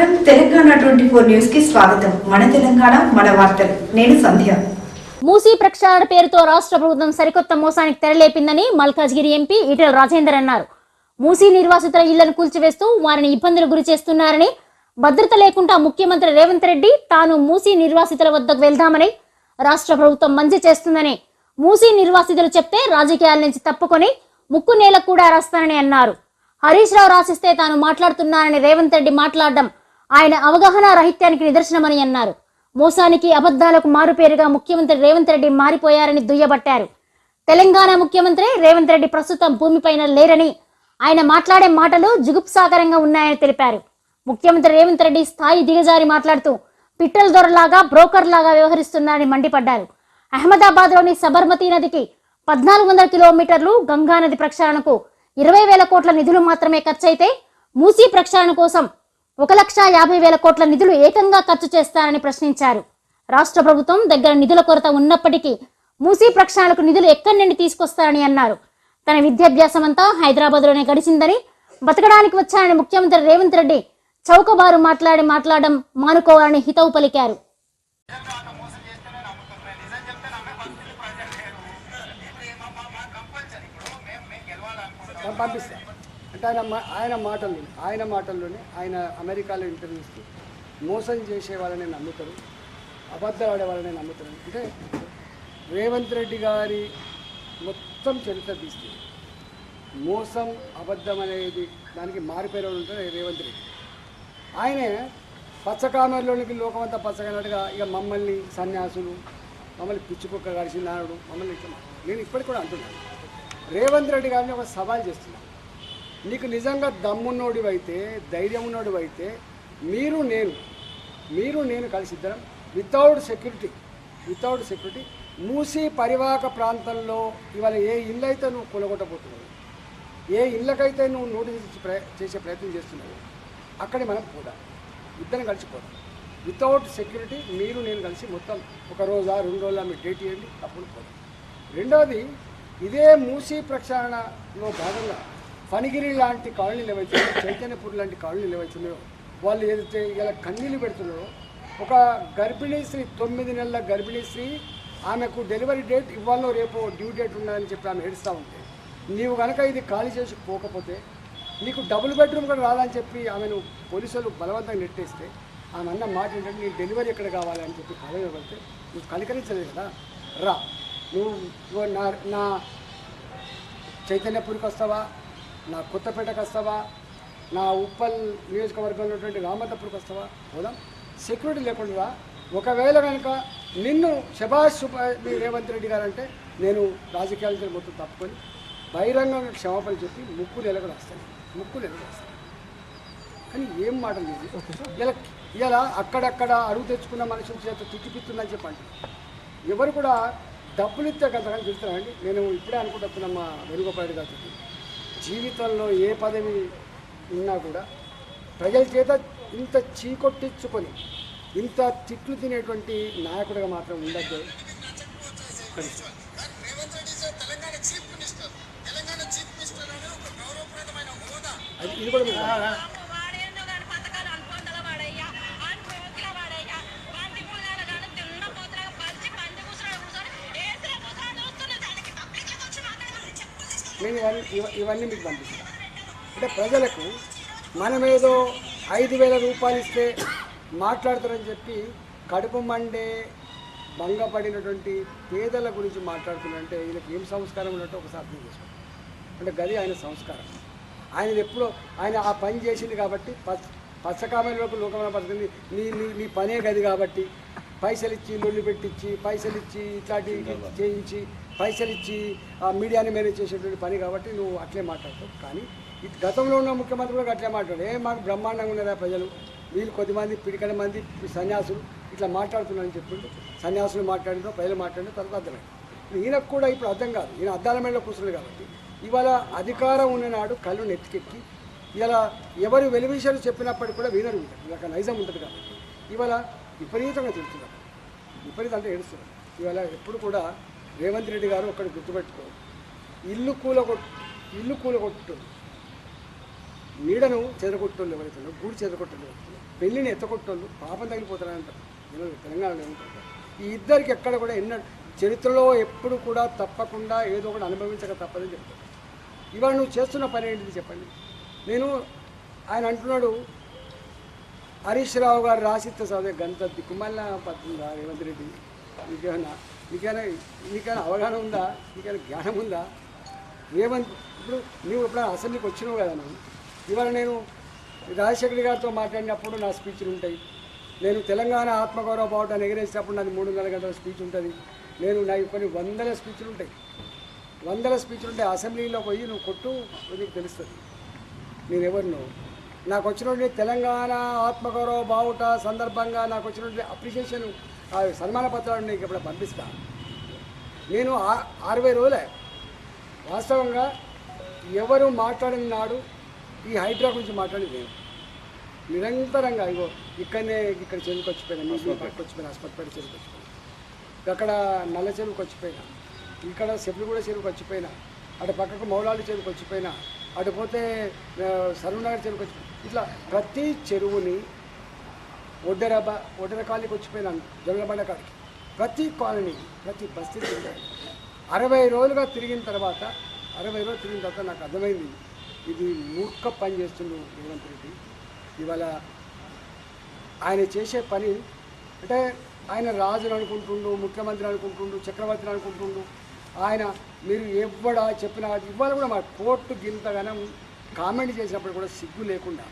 నమస్కారం. Telangana twenty four న్యూస్కి స్వాగతం. మన తెలంగాణ మన వార్తలు. నేను సంధ్య. మూసీ ప్రక్షాళన పేరుతో రాష్ట్ర ప్రభుత్వం సరికొత్త మోసానికి తెరలేపిందని మల్కాజ్గిరి ఎంపీ ఈటెల రాజేందర్ అన్నారు. మూసీ నిర్వాసితుల ఇళ్ళను కూల్చివేస్తూ వారిని ఇబ్బందులు గురి చేస్తున్నారని భద్రత లేకుండా ముఖ్యమంత్రి రేవంత్ రెడ్డి తాను మూసీ నిర్వాసితుల వద్దకు వెళ్దామని రాష్ట్ర ప్రభుత్వం మంచి చేస్తుందని మూసీ నిర్వాసితులు చెప్తే రాజకీయాల నుంచి తప్పుకొని ముక్కు నేల కూడా రాస్తానని అన్నారు. హరీష్ రావు రాసిస్తే తాను మాట్లాడుతున్నానని రేవంత్ రెడ్డి మాట్లాడడం ఆయన అవగాహన రాహిత్యానికి నిదర్శనమని అన్నారు. మోసానికి అబద్ధాలకు మారుపేరుగా ముఖ్యమంత్రి రేవంత్ రెడ్డి మారిపోయారని దుయ్యబట్టారు. తెలంగాణ ముఖ్యమంత్రి రేవంత్ రెడ్డి ప్రస్తుతం భూమిపైన లేరని ఆయన మాట్లాడే మాటలు జుగుప్సాకరంగా ఉన్నాయని తెలిపారు. ముఖ్యమంత్రి రేవంత్ రెడ్డి స్థాయి దిగజారి మాట్లాడుతూ పిట్టల దొరలాగా బ్రోకర్లాగా వ్యవహరిస్తున్నారని మండిపడ్డారు. అహ్మదాబాద్లోని సబర్మతి నదికి పద్నాలుగు వందల కిలోమీటర్లు గంగా నది ప్రక్షాళనకు ఇరవై వేల కోట్ల నిధులు మాత్రమే ఖర్చయితే మూసీ ప్రక్షాళన కోసం ఒక లక్ష యాభై వేల కోట్ల నిధులు ఏకంగా ఖర్చు చేస్తారని ప్రశ్నించారు. రాష్ట్ర ప్రభుత్వం దగ్గర నిధుల కొరత ఉన్నప్పటికీ మూసీ ప్రక్షాళనకు నిధులు ఎక్కడి నుండి తీసుకొస్తారని అన్నారు. తన విద్యాభ్యాసం అంతా హైదరాబాద్లోనే గడిచిందని బతకడానికి వచ్చారని ముఖ్యమంత్రి రేవంత్ రెడ్డి చౌకబారు మాట్లాడి మాట్లాడడం మానుకోవాలని హితవు పలికారు. పంపిస్తా. అంటే ఆయన మా- ఆయన మాటల్లోనే ఆయన మాటల్లోనే ఆయన అమెరికాలో ఇంటర్వ్యూస్కి మోసం చేసే వాళ్ళని నమ్ముతారు అబద్ధాలు ఆడే వాళ్ళని నమ్ముతారు. అంటే రేవంత్ రెడ్డి గారి మొత్తం చరిత్ర తీస్తే మోసం అబద్ధం అనేది దానికి మారిపోయిన ఉంటారు రేవంత్ రెడ్డి. ఆయనే పచ్చకామెరలోనికి లోకమంతా పచ్చగనట్టుగా ఇక మమ్మల్ని సన్యాసులు మమ్మల్ని పిచ్చుకుక్క కలిసి నాడు మమ్మల్ని నేను ఇప్పటికి కూడా అంటున్నాను రేవంత్ రెడ్డి గారిని ఒక సవాల్ చేస్తున్నాను నీకు నిజంగా దమ్మున్నోడివైతే అయితే ధైర్యం ఉన్నోడివైతే అయితే మీరు నేను మీరు నేను కలిసి ఇద్దరం without security without security Musi పరివాహక ప్రాంతంలో ఇవాళ ఏ ఇల్లు అయితే నువ్వు కొలగొట్టబోతున్నావు ఏ ఇళ్ళకైతే నువ్వు నోటీస్ చేసే ప్రయత్నం చేస్తున్నావు అక్కడే మనం కూడా ఇద్దరం కలిసిపోదాం వితౌట్ సెక్యూరిటీ మీరు నేను కలిసి మొత్తం ఒక రోజా రెండు రోజుల మీరు డేట్ ఇవ్వండి అప్పుడు పోదాం. రెండవది ఇదే మూసీ ప్రక్షాళనలో భాగంగా ఫణిగిరి లాంటి కాలనీలు ఏవైతే చైతన్యపూర్ లాంటి కాలనీలు ఏవైతున్నాయో వాళ్ళు ఏదైతే ఇలా కన్నీళ్ళు పెడుతున్నారో ఒక గర్భిణీ స్త్రీ తొమ్మిది నెలల గర్భిణీ స్త్రీ ఆమెకు డెలివరీ డేట్ ఇవ్వాలో రేపు డ్యూ డేట్ ఉన్నదని చెప్పి ఆమె ఏడుస్తూ ఉంటే నీవు కనుక ఇది ఖాళీ చేసి పోకపోతే నీకు డబుల్ బెడ్రూమ్ కూడా రాదని చెప్పి ఆమెను పోలీసులు బలవంతంగా నెట్టేస్తే ఆమె అన్న మాట ఏంటంటే నీ డెలివరీ ఎక్కడ కావాలని చెప్పి కలవ పెడితే నువ్వు కనికరించలేదు కదా? రా. నువ్వు నువ్వు నా నా చైతన్యపూరికి వస్తావా? నా కొత్తపేటకు వస్తావా నా ఉప్పల్ నియోజకవర్గంలో ఉన్నటువంటి రామతపూర్కి వస్తావా పోదాం. సెక్యూరిటీ లేకుండా. ఒకవేళ కనుక నిన్ను శభాష్ మీ రేవంత్ రెడ్డి గారు అంటే నేను రాజకీయాల నుంచి మొత్తం తప్పుకొని బహిరంగంగా క్షమాపణ చెప్పి ముక్కు నెలకు వస్తాను ముక్కు నెలకు వస్తాను కానీ ఏం మాటలు ఇది ఇలా ఇలా అక్కడక్కడ అడుగు తెచ్చుకున్న మనుషుల చేత తిట్టిపిస్తుందని చెప్పండి. ఎవరు కూడా డబ్బులు ఇస్తే కొంతకాలం తిడుతున్నారండి. నేను ఇప్పుడే అనుకుంటున్నా మా వెనుగోపాయుడు గారు జీవితంలో ఏ పదవి ఉన్నా కూడా ప్రజల చేత ఇంత చీకొట్టించుకొని ఇంత తిట్లు తినేటువంటి నాయకుడిగా మాత్రం ఉండద్దు. అది ఇది కూడా నేను ఇవన్నీ ఇవ- ఇవన్నీ మీకు పంపిస్తాను అంటే ప్రజలకు మనమేదో ఐదు వేల రూపాయలు ఇస్తే మాట్లాడతారని చెప్పి కడుపు మండే భంగపడినటువంటి పేదల గురించి మాట్లాడుతున్నారంటే ఈయనకి ఏం సంస్కారం ఉన్నట్టు ఒకసారి అర్థం చేసుకోండి. అంటే గది ఆయన సంస్కారం. ఆయన ఎప్పుడో ఆయన ఆ పని చేసింది కాబట్టి పచ్చ పచ్చకామెలోకి లోకంలో పడుతుంది నీ నీ నీ పనే గది కాబట్టి పైసలు ఇచ్చి లొల్లి పెట్టించి పైసలు ఇచ్చి ఇట్లాంటి చేయించి పైసలు ఇచ్చి ఆ మీడియాని మేనేజ్ చేసేటువంటి పని కాబట్టి నువ్వు అట్లే మాట్లాడతావు. కానీ ఇది గతంలో ఉన్న ముఖ్యమంత్రి కూడా అట్లే మాట్లాడు ఏ మాకు బ్రహ్మాండంగా ఉన్నదా ప్రజలు. వీళ్ళు కొద్దిమంది పిడికల మంది సన్యాసులు. ఇట్లా మాట్లాడుతున్నారని చెప్పిండు సన్యాసులు మాట్లాడినో ప్రజలు మాట్లాడినో తర్వాత అర్థమైంది ఈయనకు కూడా ఇప్పుడు అర్థం కాదు. ఈయన అద్దాల మేడలో కూర్చున్నాడు కాబట్టి ఇవాళ అధికారం ఉన్ననాడు కళ్ళు నెత్తికెక్కి ఇలా ఎవరు వెలివిషయాలు చెప్పినప్పటికీ కూడా వినరు ఉంటారు. ఇలా నైజం ఉంటుంది కాబట్టి. ఇవాళ విపరీతంగా తిడుతున్నారు విపరీతం అంటే ఏడుస్తున్నారు. ఇవాళ ఎప్పుడు కూడా రేవంత్ రెడ్డి గారు ఒకటి గుర్తుపెట్టుకో. ఇల్లు కూలగొట్టు ఇల్లు కూలగొట్టు. నీడను చెదరగొట్టోళ్ళు ఎవరైతే గూడు చెదరగొట్టోళ్ళు పెళ్ళిని ఎత్తకొట్టోళ్ళు పాపం తగిలిపోతారని తెలంగాణలో ఏమంటారు ఈ ఇద్దరికి ఎక్కడ కూడా ఎన్న చరిత్రలో ఎప్పుడు కూడా తప్పకుండా ఏదో ఒకటి అనుభవించక తప్పదని చెప్తారు. ఇవాళ నువ్వు చేస్తున్న పని ఏంటిది చెప్పండి. నేను ఆయన అంటున్నాడు హరీష్ రావు గారు రాసిస్తే చదివే గంత దిక్కుమల్ల పడుతుందా రేవంత్ రెడ్డి. నీకేమైనా నీకైనా నీకైనా అవగాహన ఉందా? నీకైనా జ్ఞానం ఉందా? ఏమని ఇప్పుడు నువ్వు ఎప్పుడైనా అసెంబ్లీకి వచ్చినావు కదా నువ్వు? ఇవాళ నేను రాజశేఖర్ గారితో మాట్లాడినప్పుడు నా స్పీచ్లు ఉంటాయి. నేను తెలంగాణ ఆత్మగౌరవ బావుటాన్ని ఎగిరేసినప్పుడు నాది మూడున్నర గంటల స్పీచ్ ఉంటుంది. నేను నాకు కొన్ని వందల స్పీచ్లు ఉంటాయి. వందల స్పీచ్లు ఉంటాయి అసెంబ్లీలో పోయి నువ్వు కొట్టు నీకు తెలుస్తుంది. నేను ఎవరినో నాకు వచ్చినటువంటి తెలంగాణ ఆత్మగౌరవ బావుట సందర్భంగా నాకు వచ్చినటువంటి అప్రిషియేషన్ ఆ సన్మాన పత్రాలు నీకు ఇప్పుడు పంపిస్తా? నేను ఆ- అరవై రోజులే. వాస్తవంగా ఎవరు మాట్లాడిన నాడు ఈ హైడ్రా గురించి మాట్లాడింది నేను నిరంతరంగా ఇగో ఇక్కడనే ఇక్కడ చెరువుకి వచ్చిపోయినా మీ పక్కకు వచ్చిపోయినా హాస్పిటల్ చెరువుకి వచ్చిపోయినా అక్కడ నల్ల చెరువుకి వచ్చిపోయినా ఇక్కడ కూడా చెరువుకి వచ్చిపోయినా అటు పక్కకు మౌలాడి చెరువుకి వచ్చిపోయినా అటు పోతే సరువునగర్ చెరువుకి వచ్చి ఇట్లా ప్రతి చెరువుని ఒడ్డెరబ ఒడ్డెర కాలనీకి వచ్చిపోయినాను జొన్నబండ కాడికి. ప్రతి కాలనీ ప్రతి బస్తీ తిరిగాను అరవై రోజులుగా తిరిగిన తర్వాత అరవై రోజులు తిరిగిన తర్వాత నాకు అర్థమైంది ఇది మూర్ఖ పని చేస్తుండు రేవంత్ రెడ్డి. ఇవాళ ఆయన చేసే పని అంటే ఆయన రాజుని అనుకుంటుండు ముఖ్యమంత్రి అనుకుంటుండు చక్రవర్తిని అనుకుంటుండు ఆయన మీరు ఎవ్వడా చెప్పినా ఇవాళ కూడా మా కోర్టు గింతగానం కామెంట్ చేసినప్పుడు కూడా సిగ్గు లేకుండా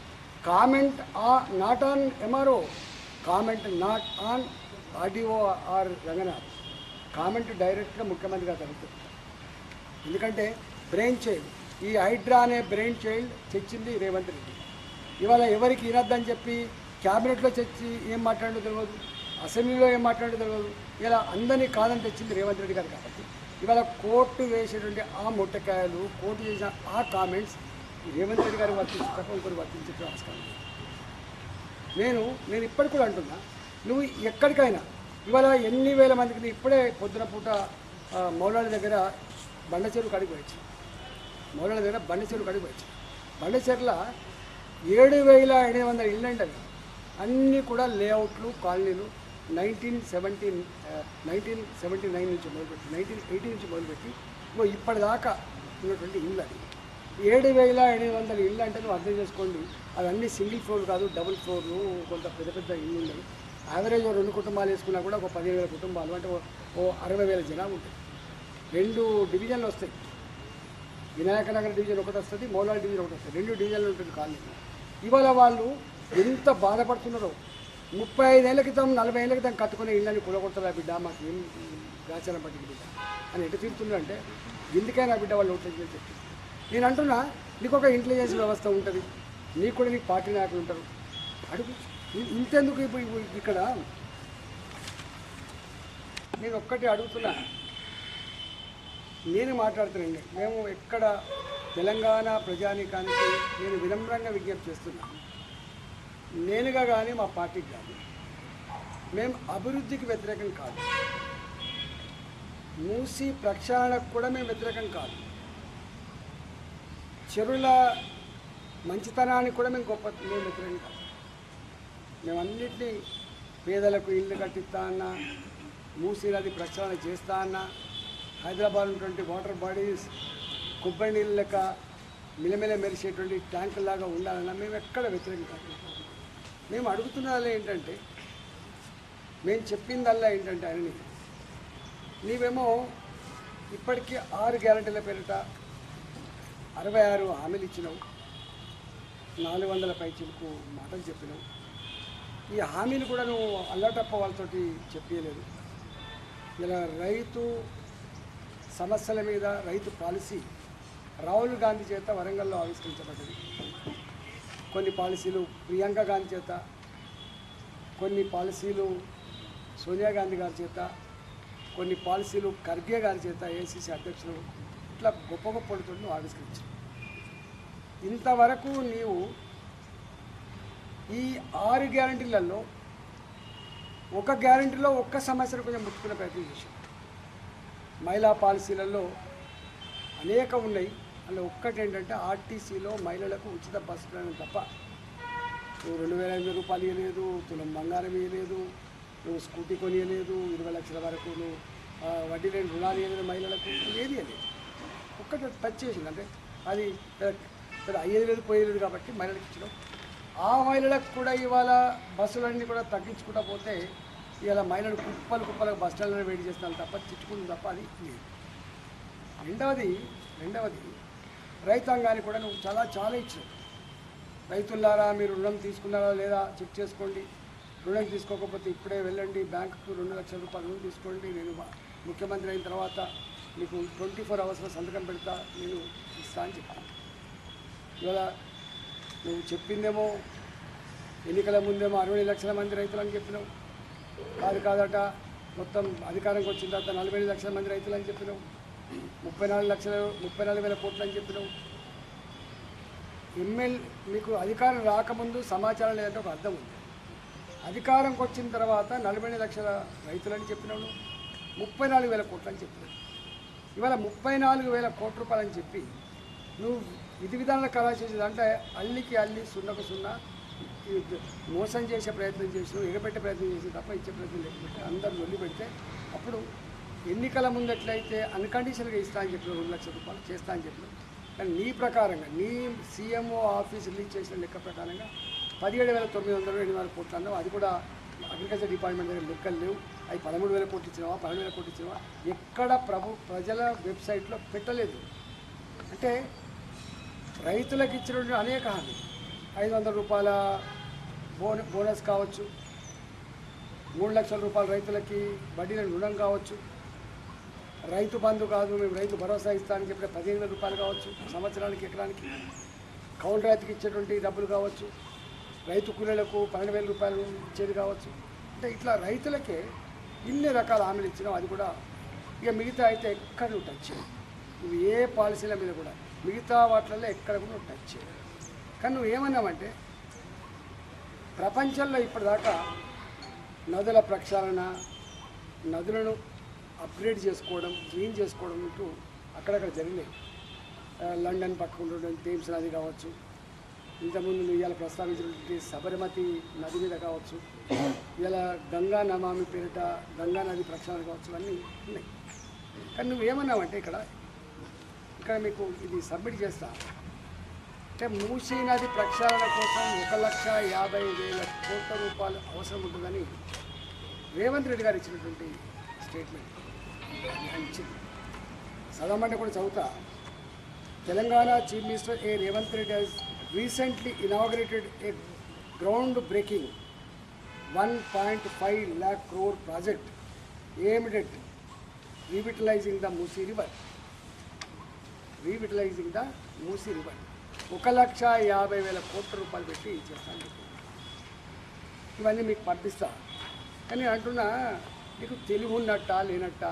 కామెంట్ ఆ not on MRO comment not on RDO or Ranganath. Comment డైరెక్ట్గా ముఖ్యమంత్రిగా జరుగుతుంది. ఎందుకంటే బ్రెయిన్ చైల్డ్ ఈ హైడ్రా అనే బ్రెయిన్ చైల్డ్ తెచ్చింది రేవంత్ రెడ్డి. ఇవాళ ఎవరికి వినొద్దని చెప్పి క్యాబినెట్లో తెచ్చి ఏం మాట్లాడో తెలియదు అసెంబ్లీలో ఏం మాట్లాడో తెలియదు. ఇలా అందరినీ కాదని తెచ్చింది రేవంత్ రెడ్డి గారు కాబట్టి ఇవాళ కోర్టు వేసేటువంటి ఆ ముట్టకాయలు కోర్టు చేసిన ఆ కామెంట్స్ రేవంత్ రెడ్డి గారు వర్తించి తప్ప ఇంకొకరు వర్తించే ఆస్కారం నేను నేను ఇప్పటికి కూడా అంటున్నా నువ్వు ఎక్కడికైనా ఇవాళ ఎన్ని వేల మందికి ఇప్పుడే పొద్దున పూట మౌలాల మౌలాడి దగ్గర బండచెరువు కడిగి పోయచ్చు. మౌలాడి దగ్గర బండచెరువు కడిగి పోయచ్చు. బండచెరుల ఏడు వేల ఎనిమిది వందల ఇళ్ళు అండి అవి అన్నీ కూడా లేఅవుట్లు కాలనీలు nineteen seventeen nineteen seventy nine నుంచి మొదలుపెట్టి నైన్టీన్ ఎయిటీ నుంచి మొదలుపెట్టి ఇప్పటిదాకా ఉన్నటువంటి ఇళ్ళు అది ఏడు వేల ఎనిమిది వందల ఇళ్ళు అంటే నువ్వు అర్థం చేసుకోండి. అవన్నీ సింగిల్ ఫ్లోర్ కాదు డబుల్ ఫ్లోర్లు కొంత పెద్ద పెద్ద ఇల్లు ఉన్నాయి. యావరేజ్ రెండు కుటుంబాలు వేసుకున్నా కూడా ఒక పదిహేను వేల కుటుంబాలు అంటే ఓ- ఓ అరవై వేల జనాలు ఉంటాయి. రెండు డివిజన్లు వస్తాయి. వినాయక నగర్ డివిజన్ ఒకటి వస్తుంది మౌలాల డివిజన్ ఒకటి వస్తుంది. రెండు డివిజన్లు ఉంటుంది కాలనీ. ఇవాళ వాళ్ళు ఎంత బాధపడుతున్నారో. ముప్పై ఐదేళ్ళ క్రితం నలభై ఏళ్ళ క్రితం కట్టుకునే ఇళ్ళని కూలగొడతారా బిడ్డ? మాకు ఏం గాచారం పట్టింది బిడ్డ? అని ఎటు తీరుతున్నారు అంటే ఎందుకైనా బిడ్డ వాళ్ళు ఓట్లు వేసి నేను అంటున్నా నీకు ఒక ఇంటెలిజెన్స్ వ్యవస్థ ఉంటుంది. నీకు కూడా నీకు పార్టీ నాయకులు ఉంటారు. అడుగు. ఇంతెందుకు ఇప్పుడు ఇప్పుడు ఇక్కడ? నేను ఒక్కటి అడుగుతున్నా. నేను మాట్లాడుతున్నాండి మేము ఎక్కడ తెలంగాణ ప్రజానీకానికి నేను వినమ్రంగా విజ్ఞప్తి చేస్తున్నాను నేనుగా కానీ మా పార్టీకి కానీ మేము అభివృద్ధికి వ్యతిరేకం కాదు. మూసి ప్రక్షాళనకు కూడా మేము వ్యతిరేకం కాదు. చెరువుల మంచితనానికి కూడా మేము గొప్ప మేము వ్యతిరేకం కాదు మేమన్నిటినీ పేదలకు ఇల్లు కట్టిస్తా అన్నా మూసీ నది ప్రక్షాళన చేస్తా అన్నా హైదరాబాద్ ఉన్నటువంటి వాటర్ బాడీస్ కొబ్బరి నీళ్ళ లెక్క మిలమిల మెరిసేటువంటి ట్యాంకులాగా ఉండాలన్నా మేము ఎక్కడ వ్యతిరేకం కాదు మేము అడుగుతున్నదల్లా ఏంటంటే మేము చెప్పిందల్లా ఏంటంటే ఆయనని నీవేమో ఇప్పటికీ ఆరు గ్యారంటీల పేరిట అరవై ఆరు హామీలు ఇచ్చినావు నాలుగు వందల పైచిలకు మాటలు చెప్పినావు ఈ హామీలు కూడా నువ్వు అల్లటప్ప వాళ్ళతోటి చెప్పలేదు ఇలా రైతు సమస్యల మీద రైతు పాలసీ రాహుల్ గాంధీ చేత వరంగల్లో ఆవిష్కరించబడ్డది. కొన్ని పాలసీలు ప్రియాంక గాంధీ చేత కొన్ని పాలసీలు సోనియా గాంధీ గారి చేత కొన్ని పాలసీలు ఖర్గే గారి చేత ఏసీసీ అధ్యక్షులు ఇట్లా గొప్ప గొప్ప నువ్వు ఆవిష్కరించావు. ఇంతవరకు నీవు ఈ ఆరు గ్యారంటీలలో ఒక గ్యారంటీలో ఒక్క సమస్యను కొంచెం ముట్టుకునే ప్రయత్నం చేశాం మహిళా పాలసీలలో అనేక ఉన్నాయి. అందులో ఒక్కటి ఏంటంటే ఆర్టీసీలో మహిళలకు ఉచిత బస్సు ప్రయాణం తప్ప నువ్వు రెండు వేల ఎనిమిది రూపాయలు ఇవ్వలేదు తులం బంగారం ఇవ్వలేదు నువ్వు స్కూటీ కొనియలేదు ఇరవై లక్షల వరకు నువ్వు వడ్డీ లేని రుణాలు ఇవ్వలేదు మహిళలకు ఏది ఇవ్వలేదు ఒక్కటి టచ్ చేసింది అంటే అది పెద్ద అయ్యేది లేదు పోయేది లేదు కాబట్టి మహిళలకు ఇచ్చినాం. ఆ మహిళలకు కూడా ఇవాళ బస్సులన్నీ కూడా తగ్గించుకుంటా పోతే ఇవాళ మహిళలు కుప్పలు కుప్పలకు బస్ స్టాండ్లో వెయిట్ చేస్తాను తప్ప తిట్టుకుంది తప్ప అది లేదు. రెండవది రెండవది రైతాంగానికి కూడా నువ్వు చాలా చాలా ఇచ్చావు రైతులారా మీరు రుణం తీసుకున్నారా లేదా చెక్ చేసుకోండి. రుణం తీసుకోకపోతే ఇప్పుడే వెళ్ళండి. బ్యాంకుకు రెండు లక్షల రూపాయలు రుణం తీసుకోండి. నేను ముఖ్యమంత్రి అయిన తర్వాత మీకు ట్వంటీ ఫోర్ అవర్స్లో సంతకం పెడతా నేను ఇస్తా అని చెప్పాను ఇవాళ నువ్వు చెప్పిందేమో ఎన్నికల ముందేమో అరవై లక్షల మంది రైతులు అని చెప్పినావు. కాదు కాదట మొత్తం అధికారంకి వచ్చిన తర్వాత నలభై లక్షల మంది రైతులు అని చెప్పినావు. ముప్పై నాలుగు లక్షల ముప్పై నాలుగు వేల కోట్లు అని చెప్పినావు. ఎమ్మెల్ మీకు అధికారం రాకముందు సమాచారం లేదంటే ఒక అర్థం ఉంది. అధికారంకి వచ్చిన తర్వాత నలభై లక్షల రైతులని చెప్పినావు ముప్పై నాలుగు వేల కోట్లు అని ఇవాళ ముప్పై నాలుగు వేల కోట్ల రూపాయలు అని చెప్పి నువ్వు విధి విధానాలు ఖరారు చేసేది అంటే అల్లికి అల్లి సున్నకు సున్నా మోసం చేసే ప్రయత్నం చేసినావు ఎగబెట్టే ప్రయత్నం చేసి తప్ప ఇచ్చే ప్రయత్నం లేకపోతే అందరు వదిలి పెడితే అప్పుడు ఎన్నికల ముందు ఎట్లయితే అన్కండిషన్గా ఇస్తా అని చెప్పిన రెండు లక్షల రూపాయలు చేస్తా అని చెప్పిన. కానీ నీ ప్రకారంగా నీ సీఎంఓ ఆఫీస్ రిలీజ్ చేసిన లెక్క ప్రకారంగా పదిహేడు వేల తొమ్మిది వందల ఎనిమిది వందల కోట్లు అన్నావు. అది కూడా అగ్రికల్చర్ డిపార్ట్మెంట్ దగ్గర లెక్కలు లేవు. అవి పదమూడు వేల కోట్లు ఇచ్చినావా పన్నెండు వేల కోట్లు ఇచ్చినావా? ఎక్కడ ప్రభు ప్రజల వెబ్సైట్లో పెట్టలేదు. అంటే రైతులకు ఇచ్చినటువంటి అనేక హామీ ఐదు వందల రూపాయల బోన బోనస్ కావచ్చు. మూడు లక్షల రూపాయల రైతులకి వడ్డీల రుణం కావచ్చు. రైతు బంధు కాదు మేము రైతు భరోసా ఇస్తామని చెప్పిన పదిహేను వేల రూపాయలు కావచ్చు సంవత్సరానికి ఎకరానికి. కౌలు రైతుకి ఇచ్చేటువంటి డబ్బులు కావచ్చు. రైతు కూలీలకు పన్నెండు వేల రూపాయలు ఇచ్చేది కావచ్చు. అంటే ఇట్లా రైతులకే ఇన్ని రకాల హామీలు ఇచ్చినావు అది కూడా ఇక మిగతా అయితే ఎక్కడ నువ్వు టచ్ చేయవు. నువ్వు ఏ పాలసీల మీద కూడా మిగతా వాటిలలో ఎక్కడ కూడా నువ్వు టచ్ చేయవు. కానీ నువ్వు ఏమన్నావంటే ప్రపంచంలో ఇప్పటిదాకా నదుల ప్రక్షాళన నదులను అప్గ్రేడ్ చేసుకోవడం క్లీన్ చేసుకోవడం అంటూ అక్కడక్కడ జరిగినాయి. లండన్ పక్కన ఉన్నటువంటి థేమ్స్ నది కావచ్చు ఇంతకుముందు నువ్వు ఇవాళ ప్రస్తావించినటువంటి సబర్మతి నది మీద కావచ్చు ఇలా గంగా నమామి పేరిట గంగా నది ప్రక్షాళన కావచ్చు అన్నీ ఉన్నాయి. కానీ నువ్వేమన్నావంటే ఇక్కడ ఇక్కడ మీకు ఇది సబ్మిట్ చేస్తా. అంటే మూసీ నది ప్రక్షాళన కోసం ఒక లక్ష యాభై వేల కోట్ల రూపాయలు అవసరం ఉంటుందని రేవంత్ రెడ్డి గారు ఇచ్చినటువంటి స్టేట్మెంట్. ఇచ్చింది చదవమంటే కూడా చదువుతా. Telangana chief minister A Revanth Reddy recently inaugurated a breaking one 1.5 lakh crore project aimed at revitalizing the Musi river. Revitalizing the Musi river ఒక లక్ష యాభై వేల కోట్ల రూపాయలు పెట్టి చేస్తాను. ఇవన్నీ మీకు పంపిస్తా. కానీ అంటున్నా నీకు తెలివి ఉన్నట్ట లేనట్ట?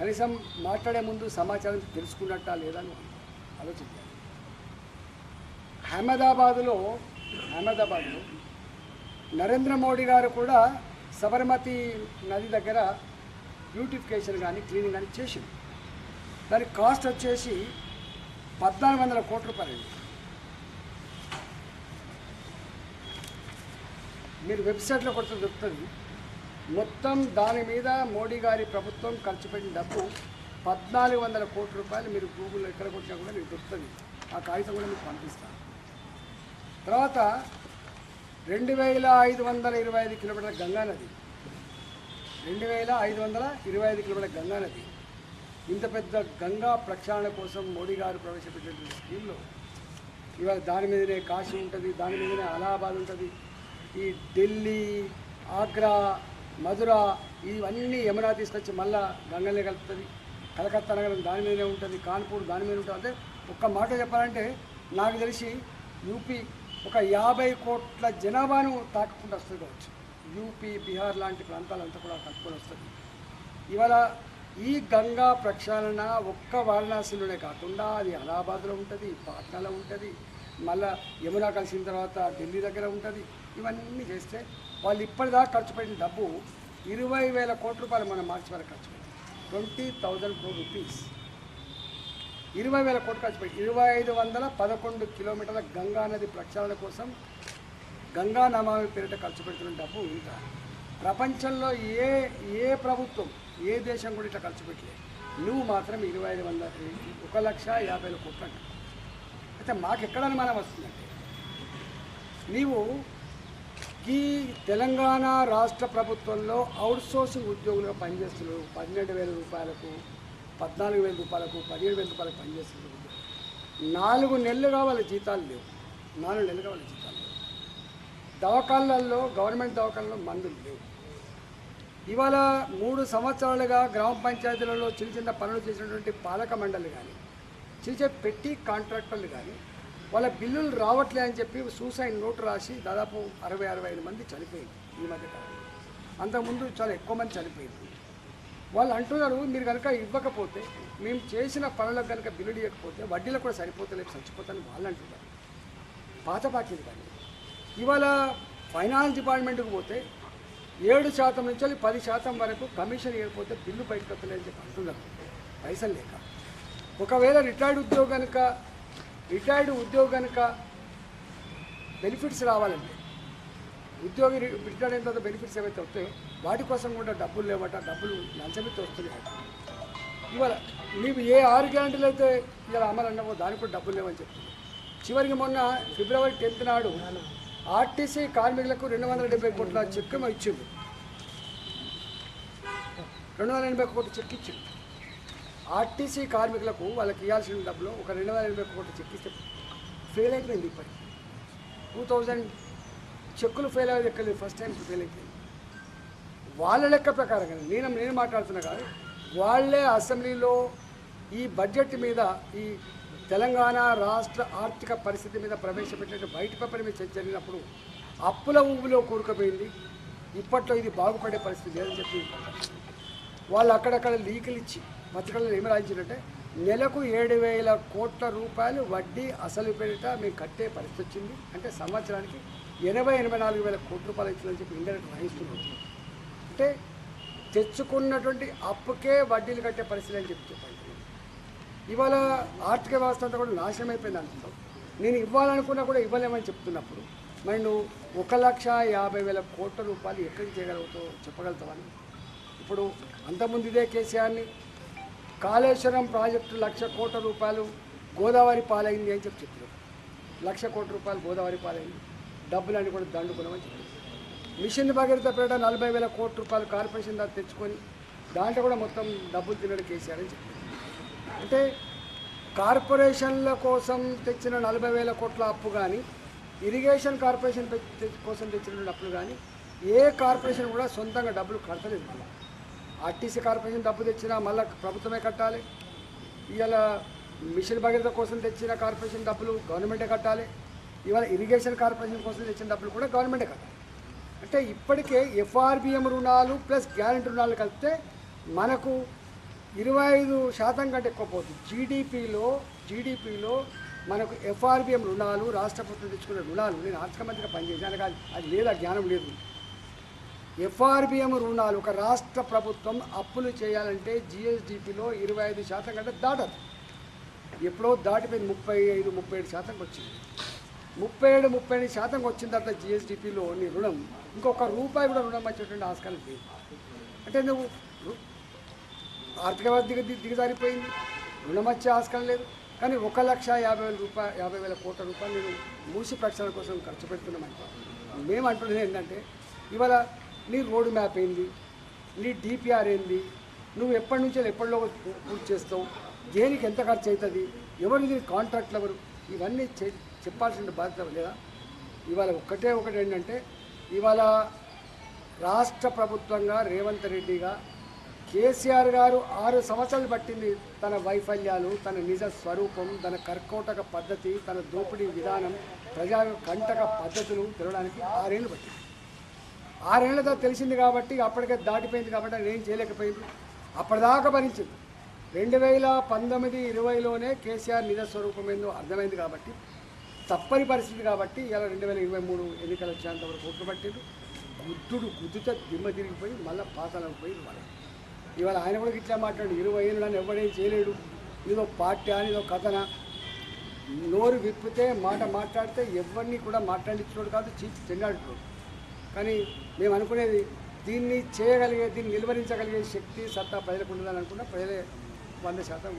కనీసం మాట్లాడే ముందు సమాచారం తెలుసుకున్నట్ట లేదా అని ఆలోచించాలి. అహ్మదాబాద్లో అహ్మదాబాద్లో నరేంద్ర మోడీ గారు కూడా సబర్మతి నది దగ్గర బ్యూటిఫికేషన్ కానీ క్లీనింగ్ కానీ చేసింది. దాని కాస్ట్ వచ్చేసి పద్నాలుగు వందల కోట్ల రూపాయలు మీరు వెబ్సైట్లో కొడితే దొరుకుతుంది. మొత్తం దాని మీద మోడీ గారి ప్రభుత్వం ఖర్చు పెట్టిన డబ్బు పద్నాలుగు వందల కోట్ల రూపాయలు మీరు గూగుల్లో ఎక్కడ కొట్టినా కూడా మీకు దొరుకుతుంది. ఆ కాగితం కూడా మీకు పంపిస్తాను. తర్వాత రెండు వేల ఐదు వందల ఇరవై ఐదు కిలోమీటర్ల గంగా నది. రెండు వేల ఐదు వందల ఇరవై ఐదు కిలోమీటర్ల గంగా నది. ఇంత పెద్ద గంగా ప్రక్షాళన కోసం మోడీ గారు ప్రవేశపెట్టినటువంటి స్కీమ్లో ఇవాళ దాని మీదనే కాశీ ఉంటుంది దాని మీదనే అలహాబాద్ ఉంటుంది. ఈ ఢిల్లీ ఆగ్రా మధుర ఇవన్నీ యమునా తీసుకొచ్చి మళ్ళా గంగలే కలుపుతుంది. కలకత్తా నగరం దాని మీదనే ఉంటుంది కాన్పూర్ దాని మీద ఉంటుంది. అంటే ఒక్క మాట చెప్పాలంటే నాకు తెలిసి యూపీ ఒక యాభై కోట్ల జనాభాను తాకకుండా వస్తుంది కావచ్చు. యూపీ బీహార్ లాంటి ప్రాంతాలంతా కూడా కలుపుకొని వస్తుంది. ఇవాళ ఈ గంగా ప్రక్షాళన ఒక్క వారణాసిలోనే కాకుండా అది అలహాబాద్లో ఉంటుంది పాట్నాలో ఉంటుంది మళ్ళా యమునా కలిసిన తర్వాత ఢిల్లీ దగ్గర ఉంటుంది. ఇవన్నీ చేస్తే వాళ్ళు ఇప్పటిదాకా ఖర్చు పెట్టిన డబ్బు ఇరవై వేల కోట్ల రూపాయలు మనం మార్చి వరకు ఖర్చు పెట్టాం. Twenty thousand crore rupees. ఇరవై వేల కోట్లు ఖర్చు పెట్టి ఇరవై ఐదు వందల పదకొండు కిలోమీటర్ల గంగా నది ప్రక్షాళన కోసం గంగా నమామి పేరిట ఖర్చు పెడుతున్న డబ్బు ఇంత. ప్రపంచంలో ఏ ఏ ప్రభుత్వం ఏ దేశం కూడా ఇట్లా ఖర్చు పెట్టలేదు నువ్వు మాత్రం ఇరవై ఐదు వందల ఒక లక్ష యాభై వేల కోట్లు అంట. అయితే మాకు ఎక్కడ అనుమానం వస్తుందంటే నీవు ఈ తెలంగాణ రాష్ట్ర ప్రభుత్వంలో అవుట్సోర్సింగ్ ఉద్యోగులుగా పనిచేస్తున్నారు పన్నెండు వేల రూపాయలకు పద్నాలుగు వేల రూపాయలకు పదిహేడు వేల రూపాయలకు పనిచేస్తుంది నాలుగు నెలలుగా వాళ్ళ జీతాలు లేవు. నాలుగు నెలలుగా వాళ్ళ జీతాలు లేవు. దవాఖానాల్లో గవర్నమెంట్ దవాఖానలో మందులు లేవు. ఇవాళ మూడు సంవత్సరాలుగా గ్రామ పంచాయతీలలో చిన్న చిన్న పనులు చేసినటువంటి పాలక మండలి కానీ చిన్న చిన్న పెట్టి కాంట్రాక్టర్లు కానీ వాళ్ళ బిల్లులు రావట్లే అని చెప్పి సూసైడ్ నోటు రాసి దాదాపు అరవై అరవై ఐదు మంది చనిపోయింది ఈ మధ్య కాలంలో. అంతకుముందు చాలా ఎక్కువ మంది చనిపోయింది. వాళ్ళు అంటున్నారు మీరు కనుక ఇవ్వకపోతే మేము చేసిన పనులకు కనుక బిల్లులు ఇవ్వకపోతే వడ్డీలు కూడా సరిపోతలేదు చచ్చిపోతాను వాళ్ళు అంటున్నారు. పాత బాకీలు కానీ ఇవాళ ఫైనాన్స్ డిపార్ట్మెంట్కి పోతే ఏడు శాతం నుంచి వెళ్ళి పది శాతం వరకు కమిషన్ ఇవ్వకపోతే బిల్లు బయటకు వస్తలేదని చెప్పి అంటున్నారు. పైసలు లేక. ఒకవేళ రిటైర్డ్ ఉద్యోగం కనుక రిటైర్డ్ ఉద్యోగం కనుక బెనిఫిట్స్ రావాలంటే ఉద్యోగి రి- అయిన తర్వాత బెనిఫిట్స్ ఏవైతే వస్తాయో వాటి కోసం కూడా డబ్బులు లేవట డబ్బులు లంచమైతే వస్తున్నాయి. ఇవాళ మేము ఏ ఆరు గ్యారంటీలు అయితే ఇలా అమలు దానికి కూడా డబ్బులు లేవని చెప్తుంది చివరికి మొన్న ఫిబ్రవరి టెన్త్ నాడు ఆర్టీసీ కార్మికులకు రెండు వందల డెబ్బై కోట్ల చెక్ ఇచ్చింది రెండు వందల ఎనభై కోట్ల చెక్ ఇచ్చింది ఆర్టీసీ కార్మికులకు వాళ్ళకి ఇవ్వాల్సిన డబ్బులు ఒక రెండు వందల ఎనభై కోట్ల చెక్ ఇస్తే ఫెయిల్ అయిపోయింది ఇప్పటికి. టూ థౌజండ్ చెక్కులు ఫెయిల్ అయ్యేది ఎక్కలేదు ఫస్ట్ టైం ఫెయిల్ అయిపోయింది. వాళ్ళ లెక్క ప్రకారం కానీ నేను నేను మాట్లాడుతున్నా కాదు వాళ్ళే అసెంబ్లీలో ఈ బడ్జెట్ మీద ఈ తెలంగాణ రాష్ట్ర ఆర్థిక పరిస్థితి మీద ప్రవేశపెట్టినట్టు బయట పేపర్ మీద చర్చ జరిగినప్పుడు అప్పుల ఊబిలో కూరుకుపోయింది. ఇప్పట్లో ఇది బాగుపడే పరిస్థితి లేదని చెప్పి వాళ్ళు అక్కడక్కడ లీకులు ఇచ్చి పత్రికల్లో ఏమి రాయించారంటే నెలకు ఏడు వేల కోట్ల రూపాయలు వడ్డీ అసలు పేరిట మేము కట్టే పరిస్థితి వచ్చింది. అంటే సంవత్సరానికి ఎనభై ఎనభై నాలుగు వేల కోట్ల రూపాయలు ఇచ్చిందని చెప్పి ఇండైరెక్ట్ వహిస్తున్నారు అంటే తెచ్చుకున్నటువంటి అప్పుకే వడ్డీలు కట్టే పరిస్థితి అని చెప్పి చెప్పండి ఇవాళ ఆర్థిక వ్యవస్థ అంతా కూడా నాశనం అయిపోయింది నేను ఇవ్వాలనుకున్నా కూడా ఇవ్వలేమని చెప్తున్నప్పుడు మరి నువ్వు ఒక లక్ష యాభై వేల కోట్ల రూపాయలు ఎక్కడికి చేయగలుగుతావు చెప్పగలుగుతావని ఇప్పుడు అంతకుముందు ఇదే కేసీఆర్ని కాళేశ్వరం ప్రాజెక్టు లక్ష కోట్ల రూపాయలు గోదావరి పాలైంది అని చెప్పి చెప్పారు లక్ష కోట్ల రూపాయలు గోదావరి పాలైంది. డబ్బులన్నీ కూడా దండుకున్నామని చెప్పారు మిషన్ భగీరథ పేట నలభై వేల కోట్ల రూపాయలు కార్పొరేషన్ దాకా తెచ్చుకొని దాంట్లో కూడా మొత్తం డబ్బులు తినడం కేసీఆర్ అని చెప్పారు అంటే కార్పొరేషన్ల కోసం తెచ్చిన నలభై వేల కోట్ల అప్పు కానీ ఇరిగేషన్ కార్పొరేషన్ కోసం తెచ్చినటువంటి అప్పులు కానీ ఏ కార్పొరేషన్ కూడా సొంతంగా డబ్బులు కడతలేదు మళ్ళీ. ఆర్టీసీ కార్పొరేషన్ డబ్బు తెచ్చినా మళ్ళీ ప్రభుత్వమే కట్టాలి. ఇవాళ మిషన్ భగీరథ కోసం తెచ్చిన కార్పొరేషన్ డబ్బులు గవర్నమెంటే కట్టాలి. ఇవాళ ఇరిగేషన్ కార్పొరేషన్ కోసం తెచ్చిన డబ్బులు కూడా గవర్నమెంటే కదా అంటే ఇప్పటికే ఎఫ్ఆర్బిఎం రుణాలు ప్లస్ గ్యారెంటీ రుణాలు కలిపితే మనకు ఇరవై ఐదు శాతం కంటే ఎక్కువ పోతుంది. జీడిపిలో జీడిపిలో మనకు ఎఫ్ఆర్బిఎం రుణాలు రాష్ట్ర ప్రభుత్వం తెచ్చుకునే రుణాలు నేను ఆర్థిక మంత్రిగా పనిచేశాను కానీ అది లేదా జ్ఞానం లేదు. ఎఫ్ఆర్బిఎం రుణాలు ఒక రాష్ట్ర ప్రభుత్వం అప్పులు చేయాలంటే జిఎస్డిపిలో ఇరవై ఐదు శాతం కంటే దాటదు. ఎప్పుడో దాటిపోయింది ముప్పై ఐదు ముప్పై ఏడు శాతంకి వచ్చింది. ముప్పై ఏడు ముప్పై ఎనిమిది శాతం వచ్చిన తర్వాత జిఎస్డిపిలో నీ రుణం ఇంకొక రూపాయి కూడా రుణం వచ్చేటువంటి ఆస్కారం లేదు. అంటే నువ్వు ఆర్థిక వ్యవస్థ దిగ దిగజారిపోయింది రుణం వచ్చే ఆస్కారం లేదు. కానీ ఒక లక్ష యాభై వేల రూపాయలు యాభై వేల కోట్ల రూపాయలు నేను మూసి ప్రక్షాళన కోసం ఖర్చు పెడుతున్నామంటే మేము అంటున్నది ఏంటంటే ఇవాళ నీ రోడ్ మ్యాప్ ఏంది? నీ డిపిఆర్ ఏంది? నువ్వు ఎప్పటి నుంచో ఎప్పటిలో పూర్తి చేస్తావు? దేనికి ఎంత ఖర్చు అవుతుంది? ఎవరు నీ కాంట్రాక్ట్లు ఎవరు? ఇవన్నీ చెప్పాల్సిన బాధ్యత లేదా? ఇవాళ ఒక్కటే ఒకటి ఏంటంటే ఇవాళ రాష్ట్ర ప్రభుత్వంగా రేవంత్ రెడ్డిగా కేసీఆర్ గారు ఆరు సంవత్సరాలు పట్టింది తన వైఫల్యాలు తన నిజ స్వరూపం తన కర్కోటక పద్ధతి తన దోపిడీ విధానం ప్రజా కంటక పద్ధతులు తెలవడానికి ఆరేళ్ళు పట్టింది. ఆరేళ్ళ తర్వాత తెలిసింది కాబట్టి అప్పటికే దాటిపోయింది కాబట్టి ఆయన ఏం చేయలేకపోయింది. అప్పటిదాకా భరించింది. రెండు వేల పంతొమ్మిది ఇరవైలోనే కేసీఆర్ నిజ స్వరూపం ఏందో అర్థమైంది కాబట్టి తప్పని పరిస్థితి కాబట్టి ఇలా రెండు వేల ఇరవై మూడు ఎన్నికలు వచ్చేంత వరకు ఓట్లు పట్టిండు గుద్దుడు గుద్దుతో దిమ్మ తిరిగిపోయి మళ్ళీ పాతలకు పోయి మళ్ళీ ఇవాళ ఆయన కూడా ఇట్లా మాట్లాడు ఇరవై ఏళ్ళు ఎవడేం చేయలేడు ఇదో పార్టీ అని ఇదో కథన. నోరు విప్పితే మాట మాట్లాడితే ఎవరిని కూడా మాట్లాడించినోడు కాదు చీచి చెండాడుతున్నాడు కానీ మేము అనుకునేది దీన్ని చేయగలిగే దీన్ని నిలువరించగలిగే శక్తి సత్తా ప్రజలకు ఉండదని అనుకున్న ప్రజలే వంద శాతం.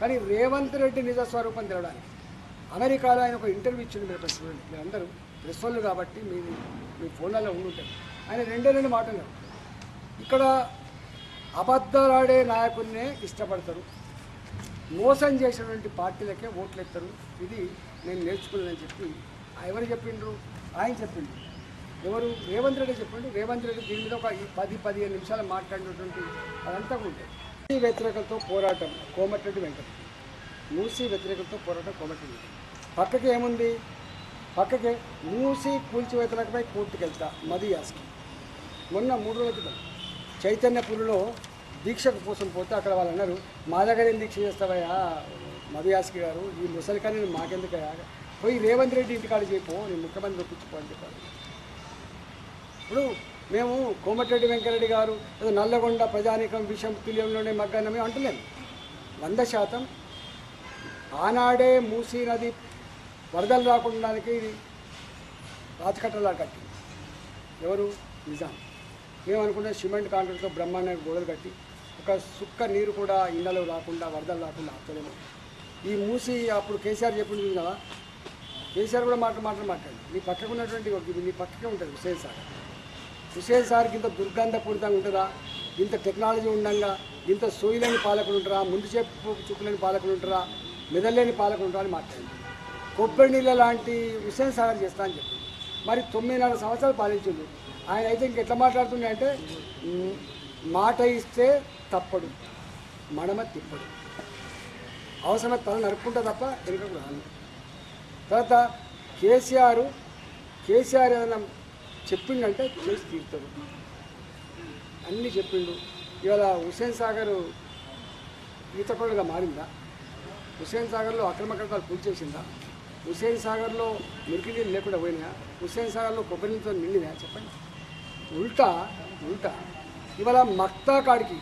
కానీ రేవంత్ రెడ్డి నిజ స్వరూపం అమెరికాలో ఆయన ఒక ఇంటర్వ్యూ ఇచ్చింది మీరు ప్రెస్ మీరు అందరూ ప్రెస్ వాళ్ళు కాబట్టి మీ మీ ఫోన్లలో ఉండుంటారు. ఆయన రెండే రెండు మాటలు. ఇక్కడ అబద్ధాలాడే నాయకుడినే ఇష్టపడతారు. మోసం చేసినటువంటి పార్టీలకే ఓట్లు ఎత్తారు ఇది నేను నేర్చుకున్నానని చెప్పి ఎవరు చెప్పిండ్రు? ఆయన చెప్పిండు. ఎవరు? రేవంత్ రెడ్డి చెప్పిండు. రేవంత్ రెడ్డి దీని మీద ఒక పది పదిహేను నిమిషాలు మాట్లాడినటువంటి అదంతా ఉంటుంది మూసీ పోరాటం కోమటిరెడ్డి వెంకట మూసీ వ్యతిరేకతో పోరాటం కోమటిరెడ్డి వెంకట పక్కకి ఏముంది? పక్కకి మూసి కూల్చివేతలకపై పూర్తికెళ్తా వెళ్తా మొన్న మూడు రోజుల క్రితం చైతన్యపురిలో దీక్షకు కోసం పోతే అక్కడ వాళ్ళు అన్నారు మా దగ్గర ఏం దీక్ష చేస్తావయ్యా? మధుయాస్కి గారు ఈ ముసలికాని మాకెందుకయ్యా? పోయి రేవంత్ రెడ్డి ఇంటికాడ చేయిపో నేను ముఖ్యమంత్రి ఒప్పించుకో అని చెప్పారు ఇప్పుడు మేము కోమటిరెడ్డి వెంకరెడ్డి గారు ఏదో నల్లగొండ ప్రజానీకం విషయం తుల్యంలోనే మగ్గానమే అంటలేము. వంద శాతం ఆనాడే మూసీ నది వరదలు రాకుండా ఇది రాజకట్టలా కట్టింది. ఎవరు? నిజాం. మేము అనుకున్న సిమెంట్ కాంక్రీట్తో బ్రహ్మాండంగా గోడలు కట్టి ఒక సుక్క నీరు కూడా ఇళ్ళలో రాకుండా వరదలు రాకుండా ఆపలేము. ఈ మూసి అప్పుడు కేసీఆర్ చెప్పింది కదా కేసీఆర్ కూడా మాట మాట మాట్లాడు నీ పక్కకు ఉన్నటువంటి ఒక ఇది నీ పక్కకే ఉంటుంది హుసేన్ సార్. హుసేన్ సార్కి ఇంత దుర్గంధపూరితంగా ఉంటుందా? ఇంత టెక్నాలజీ ఉండంగా ఇంత సోయిలేని పాలకులు ఉంటారా? ముందు చెప్పు చుక్కులేని పాలకులు ఉంటారా? మెదల్లేని పాలకులు ఉంటారా అని మాట్లాడింది. కొబ్బరి నీళ్ళ లాంటి విషయం సాగర్ చేస్తా అని చెప్పి. మరి తొమ్మిదిన్నర సంవత్సరాలు పాలించిండు. ఆయన అయితే ఇంకెట్లా మాట్లాడుతుండే అంటే మాట ఇస్తే తప్పడు మడమ తిప్పడు. అవసరమైన తల నరుక్కుంటా తప్ప వెనుకకు రాను. తర్వాత కేసీఆర్ కేసీఆర్ ఏదైనా చెప్పిండంటే చేసి తీరుతాడు. అన్నీ చెప్పిండు. ఇవాళ హుసేన్ సాగర్ ఈతకొండగా మారిందా? హుసేన్ సాగర్లో అక్రమ కట్టడాలు పూర్తి హుస్సేన్ సాగర్లో మురికి నీళ్ళు లేకుండా పోయినాయా? హుస్సేన్ సాగర్లో కొబ్బరి నీళ్ళతో నిండినాయా? చెప్పండి. ఉల్టా ఉల్టా. ఇవాళ మక్తా కాడికి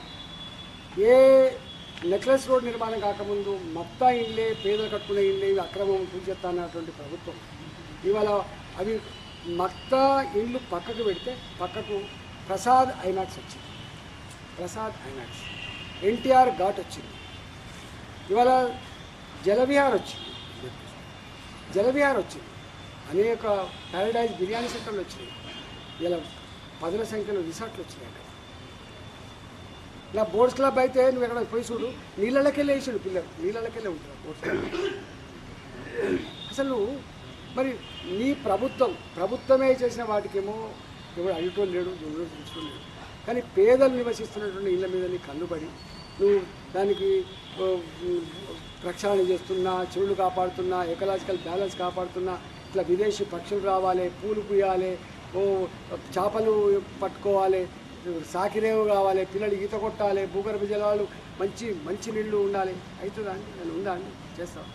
ఏ నెక్లెస్ రోడ్ నిర్మాణం కాకముందు మక్తా ఇళ్ళే పేదలు కట్టుకునే ఇళ్ళే ఇవి అక్రమం పూజెత్తా అన్నటువంటి ప్రభుత్వం. ఇవాళ అవి మక్తా ఇళ్ళు పక్కకు పెడితే పక్కకు ప్రసాద్ ఐనాక్స్ వచ్చింది. ప్రసాద్ ఐనాక్స్. ఎన్టీఆర్ ఘాట్ వచ్చింది. ఇవాళ జలవిహార్ వచ్చింది. జలవిహార్ వచ్చింది. అనేక ప్యారడైజ్ బిర్యానీ సెంటర్లు వచ్చినాయి. ఇలా పదుల సంఖ్యలో రిసార్ట్లు వచ్చినాయి అక్కడ. ఇలా బోర్డ్స్ క్లబ్ అయితే నువ్వు ఎక్కడ పోయి చూడు నీళ్ళకెళ్ళి వేసాడు పిల్లలు. నీళ్ళకెళ్ళే ఉంటారు బోర్డ్స్ క్లబ్. అసలు మరి నీ ప్రభుత్వం ప్రభుత్వమే చేసిన వాటికేమో ఎవడు అడిగటోళ్ళు లేడు ఎవరు చూసుకో లేడు. కానీ పేదలు నివసిస్తున్నటువంటి ఇళ్ళ మీద నీ కన్నుబడి నువ్వు దానికి ప్రక్షాళన చేస్తున్నా చెరువులు కాపాడుతున్నా ఎకలాజికల్ బ్యాలెన్స్ కాపాడుతున్నా ఇట్లా విదేశీ పక్షులు రావాలి పూలు పూయాలి ఓ చేపలు పట్టుకోవాలి సాకిరేవు కావాలి పిల్లలు ఈత కొట్టాలి భూగర్భ జలాలు మంచి మంచి నీళ్ళు ఉండాలి. అవుతుందా అండి? నేను ఉందా అండి? చేస్తావా?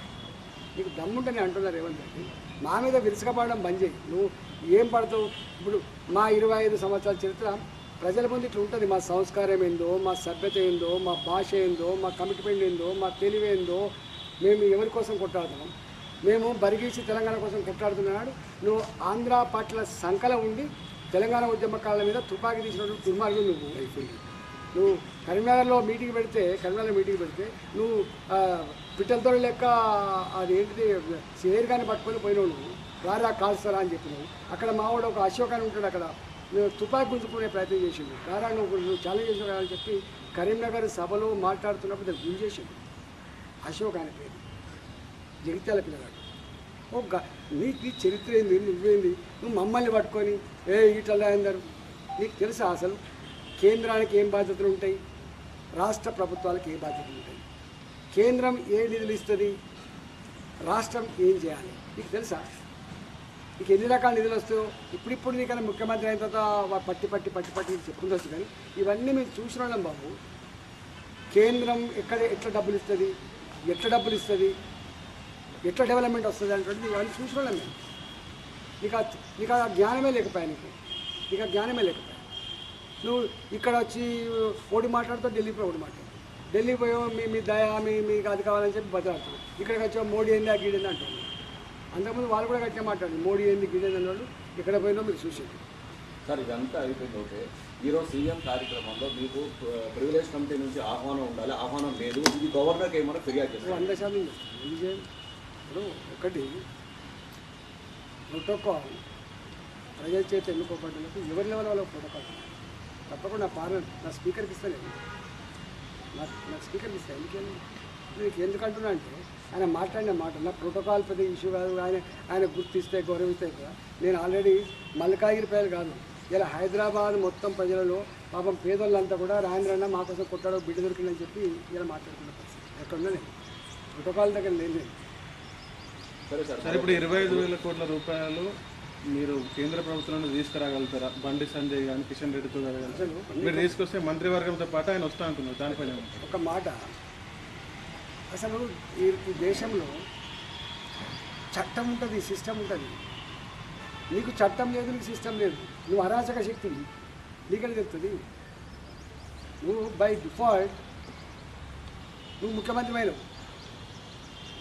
నీకు దమ్ముంటేనే అంటున్నారు రేవంత్ రెడ్డి. మా మీద విరుసకపడడం బంద్ చేయి. నువ్వు ఏం పడతావు? ఇప్పుడు మా ఇరవై ఐదు సంవత్సరాల చరిత్ర ప్రజల ముందు ఇట్లా ఉంటుంది. మా సంస్కారం ఏందో మా సభ్యత ఏందో మా భాష ఏందో మా కమిట్మెంట్ ఏందో మా తెలివి ఏందో మేము ఎవరి కోసం కొట్లాడుతున్నాం? మేము బరిగీసి తెలంగాణ కోసం కొట్లాడుతున్నాడు. నువ్వు ఆంధ్ర పట్ల సంకల ఉండి తెలంగాణ ఉద్యమకాల మీద తుపాకీ తీసినటువంటి దుర్మార్గం నువ్వు. అయిపోయింది నువ్వు కరీంనగర్లో మీటింగ్ పెడితే కరీంనగర్ మీటింగ్ పెడితే నువ్వు పిట్టలతో లెక్క అది ఏంటిది సేరుగాని పట్టుకొని పోయినావు నువ్వు. రారా కాల్స్తారా అని చెప్పినావు. అక్కడ మావాడు ఒక అశోక్ అని ఉంటాడు అక్కడ. నువ్వు తుపాకు గుంజుకునే ప్రయత్నం చేసిండు. రారా నువ్వు నువ్వు ఛాలెంజ్ చేసిన అని చెప్పి కరీంనగర్ సభలో మాట్లాడుతున్నప్పుడు దాన్ని గుంజేసిండు. అశోక్ ఆయన పేరు. జగిత్యాల పిల్లగాడు. ఓ గ- చరిత్ర ఏంది? నువ్వేంది? నువ్వు మమ్మల్ని పట్టుకొని ఏ ఇట్లా అందరు? నీకు తెలుసా అసలు? కేంద్రానికి ఏం బాధ్యతలు ఉంటాయి? రాష్ట్ర ప్రభుత్వాలకు ఏ బాధ్యతలు ఉంటాయి? కేంద్రం ఏ నిధులు ఇస్తుంది రాష్ట్రం ఏం చేయాలి? నీకు తెలుసా? నీకు ఎన్ని రకాల నిధులు వస్తాయో ఇప్పుడిప్పుడు నీకన్నా ముఖ్యమంత్రి అయిన తర్వాత పట్టి పట్టి పట్టి పట్టి పట్టి చెప్పుకుంటొచ్చు కానీ ఇవన్నీ మీరు చూసిన వాళ్ళం బాబు. కేంద్రం ఎక్కడ ఎట్లా డబ్బులు ఇస్తుంది? ఎట్లా డబ్బులు ఇస్తుంది? ఎట్లా డెవలప్మెంట్ వస్తుంది అనేటువంటిది ఇవన్నీ చూసిన వాళ్ళం మేము. నీకు నీకు ఆ జ్ఞానమే లేకపోయా నీకు? నీకు ఆ జ్ఞానమే లేకపోయా? నువ్వు ఇక్కడ వచ్చి ఓడి మాట్లాడుతూ ఢిల్లీ ఓడి మాట్లాడు. ఢిల్లీ పోయో మీ మీ దయా మీ మీకు అది కావాలని చెప్పి బతలాడుతారు ఇక్కడికి వచ్చి మోడీ ఏంది ఆ గీడేంది అంటారు అంతకుముందు వాళ్ళు కూడా గట్టిగా మాట్లాడారు మోడీ ఏంది అన్న వాళ్ళు ఇక్కడ పోయినా మీరు చూసేది. సార్ ఇదంతా అయిపోయింది. ఓకే. ఈరోజు సీఎం కార్యక్రమంలో మీకు ప్రివిలేజ్ కమిటీ నుంచి ఆహ్వానం ఉండాలి. ఆహ్వానం లేదు. ఇది గవర్నర్కి ఏమైనా ఫిర్యాదు చేస్తారు వంద శాతం. ఇప్పుడు ఒకటి ప్రోటోకాల్ ప్రజల చేత ఎన్నుకోబడ్డలకు ఎవరి లెవెల్ వాళ్ళ ప్రోటోకాల్? తప్పకుండా పార్లమెంట్ నా స్పీకర్కి ఇస్తాను నాకు స్పీకర్కి ఇస్తాను ఎందుకని నీకు ఎందుకంటున్నా అంటే ఆయన మాట్లాడిన మాట నా ప్రోటోకాల్ పెద్ద ఇష్యూ కాదు. ఆయన ఆయన గుర్తిస్తే గౌరవిస్తే కదా నేను ఆల్రెడీ మల్కాగిరి ప్రజలు కాదు. ఇలా హైదరాబాద్ మొత్తం ప్రజలలో పాపం పేదోళ్ళంతా కూడా రాయంద్రన్న మా కోసం కొట్టాడో బిడ్డ దొరికిందని చెప్పి ఇలా మాట్లాడుకున్న పరిస్థితి. ఎక్కడ ఉన్నది? ప్రోటోకాల్ దగ్గర లేదు. సరే సార్. సరే ఇప్పుడు ఇరవై ఐదు వేల కోట్ల రూపాయలు మీరు కేంద్ర ప్రభుత్వం నుండి తీసుకురాగలుగుతారా? బండి సంజయ్ కానీ కిషన్ రెడ్డితో మీరు తీసుకొస్తే మంత్రివర్గంతో పాటు ఆయన వస్తా అంటున్నారు. దానిపైన? ఒక మాట. అసలు ఈ దేశంలో చట్టం ఉంటుంది సిస్టమ్ ఉంటుంది నీకు చట్టం లేదు నీకు సిస్టమ్ లేదు. నువ్వు అరాచక శక్తివి నీకెళ్ళి చెప్తుంది నువ్వు బై డిఫాల్ట్ నువ్వు ముఖ్యమంత్రి అయినవు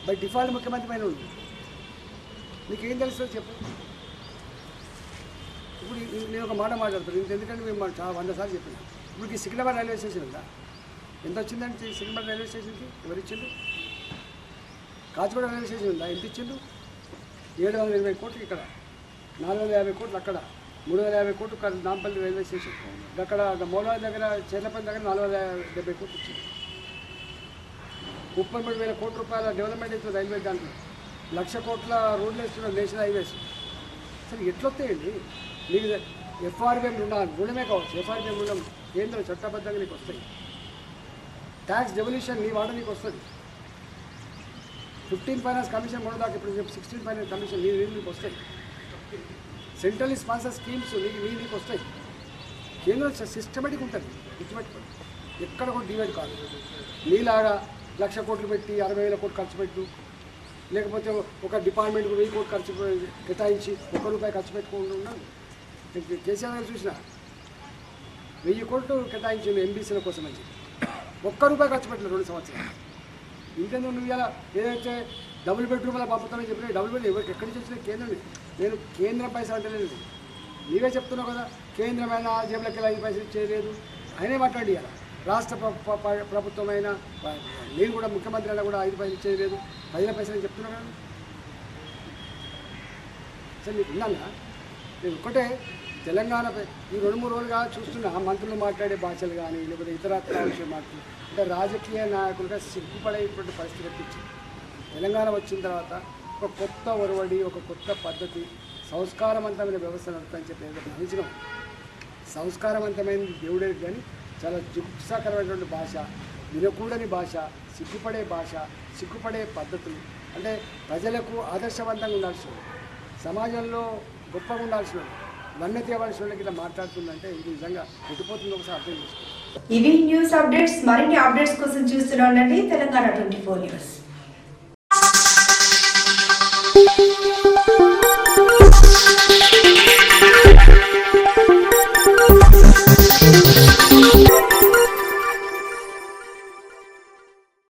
బై డిఫాల్ట్ ముఖ్యమంత్రి అయినవు నువ్వు నీకేం తెలుస్తుంది చెప్పు. ఇప్పుడు నేను ఒక మాట మాట్లాడుతాను ఇంత ఎందుకంటే మేము చాలా వంద సార్లు చెప్పాను. ఇప్పుడు ఈ సికింద్రాబాద్ రైల్వే స్టేషన్ ఉందా? ఎంత వచ్చిందంటే సినిమా రైల్వే స్టేషన్కి? ఎవరు ఇచ్చిండు కాచిగూడ రైల్వే స్టేషన్ ఉందా? ఎంత ఇచ్చిండు ఏడు వందల ఇరవై కోట్లు ఇక్కడ. నాలుగు వందల యాభై కోట్లు అక్కడ. మూడు వందల యాభై కోట్లు ఇక్కడ నాంపల్లి రైల్వే స్టేషన్. అక్కడ మూలవారి దగ్గర చేర్లపల్లి దగ్గర నాలుగు వందల డెబ్బై కోట్లు ఇచ్చింది ముప్పై మూడు వేల కోట్ల రూపాయల డెవలప్మెంట్ అవుతుంది రైల్వే దాంట్లో. లక్ష కోట్ల రోడ్లు వేస్తున్నారు నేషనల్ హైవేస్. సరే ఎట్లొస్తాయండి? మీకు ఎఫ్ఆర్బిఎం రుణాలు రుణమే కావచ్చు. ఎఫ్ఆర్బిఎం రుణం కేంద్రం చట్టబద్ధంగా నీకు వస్తాయి. ట్యాక్స్ డెవల్యూషన్ నీ వాడ నీకు వస్తుంది. ఫిఫ్టీన్ ఫైనాన్స్ కమిషన్ మొన్న దాకా ఇప్పుడు చెప్పి సిక్స్టీన్ ఫైనాన్స్ కమిషన్ నీ నీ నీకు వస్తాయి సెంట్రల్ స్పాన్సర్ స్కీమ్స్ నీకు నీ నీకు వస్తాయి. కేంద్రం సిస్టమేటిక్ ఉంటుంది. గుర్తుపెట్టుకోండి ఎక్కడ కూడా డివైడ్ కాదు. నీలాగా లక్ష కోట్లు పెట్టి అరవై వేల కోట్లు ఖర్చు పెట్టు. లేకపోతే ఒక డిపార్ట్మెంట్కి వెయ్యి కోట్లు ఖర్చు కేటాయించి ఒక్క రూపాయి ఖర్చు పెట్టుకుంటూ ఉన్నాను కేసీఆర్ గారు చూసిన వెయ్యి కోట్లు కేటాయించింది ఎంబీసీల కోసం అని చెప్పి. ఒక్క రూపాయి ఖర్చు పెట్టలేదు రెండు సంవత్సరాలు. ఇంకెందుకు నువ్వు ఇలా ఏదైతే డబుల్ బెడ్రూమ్లో పంపుతామని చెప్పిన డబుల్ బెడ్ ఎవరికి ఎక్కడి నుంచి వచ్చిన కేంద్రం నేను కేంద్రం పైసలు అంటే లేదు. నీవే చెప్తున్నావు కదా కేంద్రమైన జేబులకి ఐదు పైసలు ఇచ్చేయలేదు ఆయనే మాట్లాడి ఇలా రాష్ట్ర ప్ర- ప్రభుత్వమైన నేను కూడా ముఖ్యమంత్రి అయినా కూడా ఐదు పైసలు చేయలేదు లేదు. పైసలు అని కదా అసలు నీకు విన్నానా నేను ఒకటే తెలంగాణపై ఈ రెండు మూడు రోజులుగా చూస్తున్న మంత్రులు మాట్లాడే భాషలు కానీ లేకపోతే ఇతర విషయం మాటలు అంటే రాజకీయ నాయకులుగా సిగ్గుపడేటువంటి పరిస్థితి వచ్చింది తెలంగాణ వచ్చిన తర్వాత ఒక కొత్త ఒరవడి ఒక కొత్త పద్ధతి సంస్కారవంతమైన వ్యవస్థ నడుపుతాని చెప్పి ఏదో భావించినాం సంస్కారవంతమైన దేవుడే కానీ చాలా జుగుప్సాకరమైనటువంటి భాష వినకూడని భాష సిగ్గుపడే భాష సిగ్గుపడే పద్ధతులు. అంటే ప్రజలకు ఆదర్శవంతంగా ఉండాల్సిన సమాజంలో గొప్పగా ఉండాల్సిన వాడు. వన్నతి ఇలా మాట్లాడుతుందంటే ఇది నిజంగా ఎటుపోతుందో ఒకసారి అర్థం చేసుకోండి ఇవి న్యూస్ అప్డేట్స్ మరిన్ని అప్డేట్స్ కోసం చూస్తూనే ఉండండి తెలంగాణ ట్వంటీ ఫోర్ న్యూస్